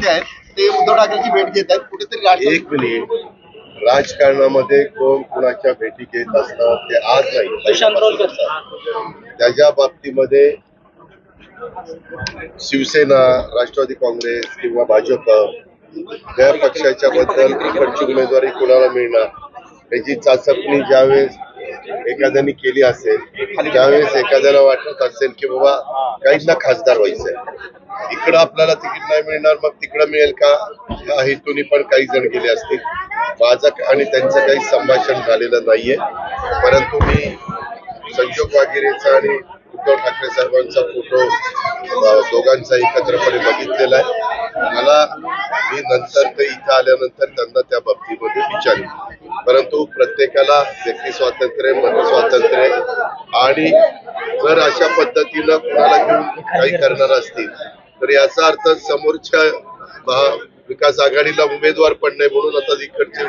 नेते आहेत ते उद्धव ठाकरेंची भेट घेत आहेत. कुठेतरी एक मिनिट. राजकारणामध्ये कोण कुणाच्या भेटी घेत असतात ते आज नाही. त्याच्या बाबतीमध्ये शिवसेना राष्ट्रवादी काँग्रेस किंवा भाजप त्या पक्षाच्या बद्दल इकडची उमेदवारी कुणाला मिळणार? त्याची चाचपणी ज्यावेळेस एखाद्याने केली असेल त्यावेळेस एखाद्याला वाटत असेल की बाबा काहींना खासदार व्हायचंय. इकडं आपल्याला तिकीट नाही मिळणार मग तिकडं मिळेल का? या हेतूने पण काही जण गेले असतील. माझं आणि त्यांचं काही संभाषण झालेलं नाहीये. परंतु मी संजोग वागिरेचा आणि उद्धव ठाकरे साहेबांचा फोटो दोघांचा एकत्रपणे बघितलेला आहे. मला मी नंतर ते इथं आल्यानंतर त्यांना त्या बाबतीमध्ये विचारेन. परंतु प्रत्येकाला व्यक्ती स्वातंत्र्य मत स्वातंत्र्य आणि जर अशा पद्धतीनं कुणाला घेऊन काही करणार असतील तर याचा अर्थ समोरच्या विकास आघाडीला उमेदवार पण नाही म्हणून आता इकडचे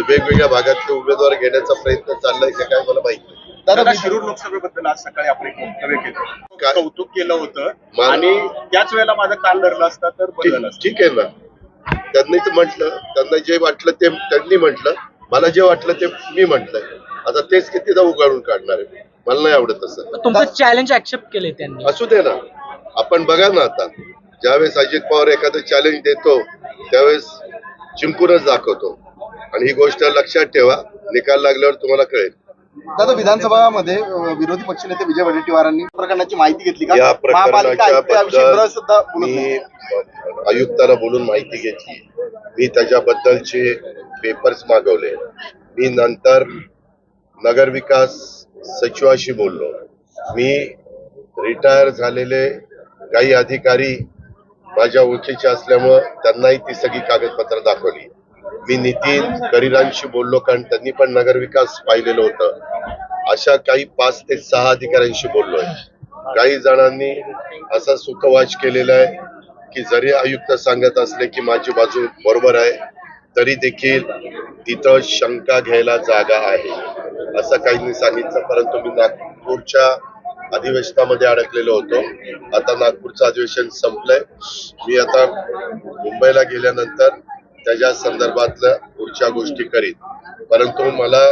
वेगवेगळ्या भागातले उमेदवार घेण्याचा प्रयत्न चाललाय का काय मला माहीत नाही. दादा दादा शिरूर लोकसभेबद्दल आज सकाळी आपण एक वक्तव्य केलं. काय? कौतुक केलं होतं. आणि त्याच वेळेला माझं कान धरलं असता तर ठीक आहे ना. त्यांनी म्हटलं त्यांना जे वाटलं ते त्यांनी म्हटलं. मला जे वाटलं ते मी म्हटलंय. आता तेच कितीदा उगाळून काढणार आहे. मला नाही आवडत असं तुमचं चॅलेंज ऍक्सेप्ट केले त्यांनी. असू दे ना. आपण बघा ना आता. ज्यावेळेस अजित पवार एखादं चॅलेंज देतो त्यावेळेस चिमकूनच दाखवतो. आणि ही गोष्ट लक्षात ठेवा. निकाल लागल्यावर तुम्हाला कळेल. दादा विधानसभामध्ये विरोधी पक्षनेते विजय वडेट्टीवारांनी प्रकरणाची माहिती घेतली का? या महापालिका प्रकरणाच्या आयुक्त याविषयी बद्दल बरंच सुद्धा बोलत नाही. मी आयुक्ताला बोलून माहिती घेतली. मी त्याच्याबद्दलचे पेपर्स मागवले. मी नंतर नगरविकास सचिवाशी बोललो. मी रिटायर झालेले काही अधिकारी माझ्या ओळखीचे असल्यामुळं त्यांनाही ती सगळी कागदपत्र दाखवली. मी नितीन करिरांशी बोललो कारण त्यांनी पण नगरविकास पाहिलेलं होतं. अशा काही पाच ते सहा अधिकाऱ्यांशी बोललोय. काही जणांनी असा सुखवाच केलेला आहे की जरी आयुक्त सांगत असले की माझी बाजू बरोबर आहे तरी देखील तिथं शंका घ्यायला जागा आहे. असं काहींनी सांगितलं परंतु मी नागपूरच्या अधिवेशनामध्ये अडकलेलो होतो. आता नागपूरचं अधिवेशन संपलंय. मी आता मुंबईला गेल्यानंतर त्याच्या संदर्भातल्या पुढच्या गोष्टी करीन. परंतु मला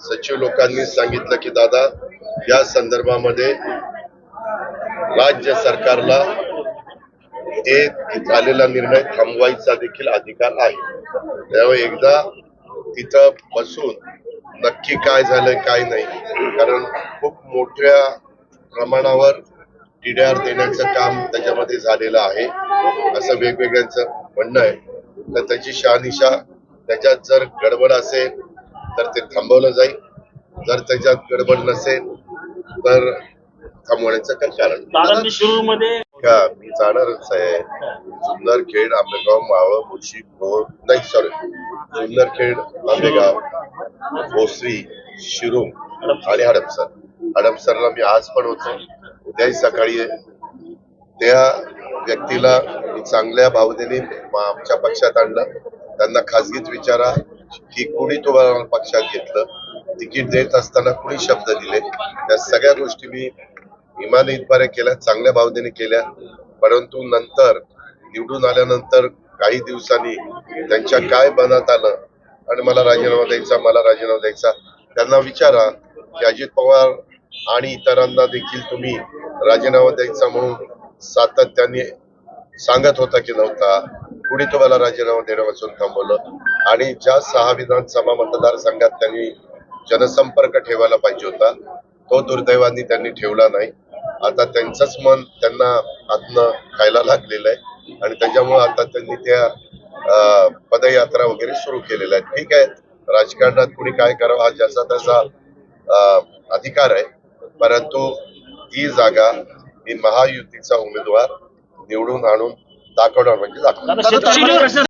सचिव लोकांनी सांगितलं की दादा या संदर्भामध्ये राज्य सरकारला हे झालेला निर्णय थांबवायचा देखील अधिकार आहे. त्यामुळे एकदा तिथं बसून नक्की काय झालंय काय नाही कारण खूप मोठ्या प्रमाणावर टीडीआर देण्याचं काम त्याच्यामध्ये झालेलं आहे असं वेगवेगळ्यांचं म्हणणं आहे. तर त्याची शहानिशा त्याच्यात जर गडबड असेल तर ते थांबवलं जाईल. जर त्याच्यात गडबड नसेल तर थांबवण्याचं काही कारण मी का? मी जाणारच आहे. जुन्नर खेड आंबेगाव मावळ मुळशी भोर नाही सॉरी जुन्नर खेड आंबेगाव भोसरी शिरूम आणि हडपसर. हडपसरला मी आज पण होतो. उद्याही सकाळी त्या व्यक्तीला मी चांगल्या भावनेने आमच्या पक्षात आणलं. त्यांना खासगीत विचारा की कुणी तुम्हाला पक्षात घेतलं. तिकीट देत असताना कुणी शब्द दिले? त्या सगळ्या गोष्टी मी इमाने इतबारे केल्या चांगल्या भावनेने केल्या. परंतु नंतर निवडून आल्यानंतर काही दिवसांनी त्यांच्या काय बनात आलं आणि मला राजीनामा द्यायचा मला राजीनामा द्यायचा त्यांना विचारा की अजित पवार आणि इतरांना देखील तुम्ही राजीनामा द्यायचा म्हणून सातत्याने सांगत होता की नव्हता. कुणी तुम्हाला राजीनामा देण्यापासून थांबवलं. आणि ज्या सहा विधानसभा मतदारसंघात त्यांनी जनसंपर्क ठेवायला पाहिजे होता तो दुर्दैवाने त्यांनी ठेवला नाही. आता त्यांचंच मन त्यांना आतनं खायला लागलेलं आहे. आणि त्याच्यामुळे आता त्यांनी त्या पदयात्रा वगैरे सुरू केलेल्या आहेत. ठीक आहे राजकारणात कुणी काय करावं हा ज्याचा त्याचा अधिकार आहे. परंतु ती जागा मी महायुतीचा उमेदवार निवडून आणून दाखवणार म्हणजे दाखवणार.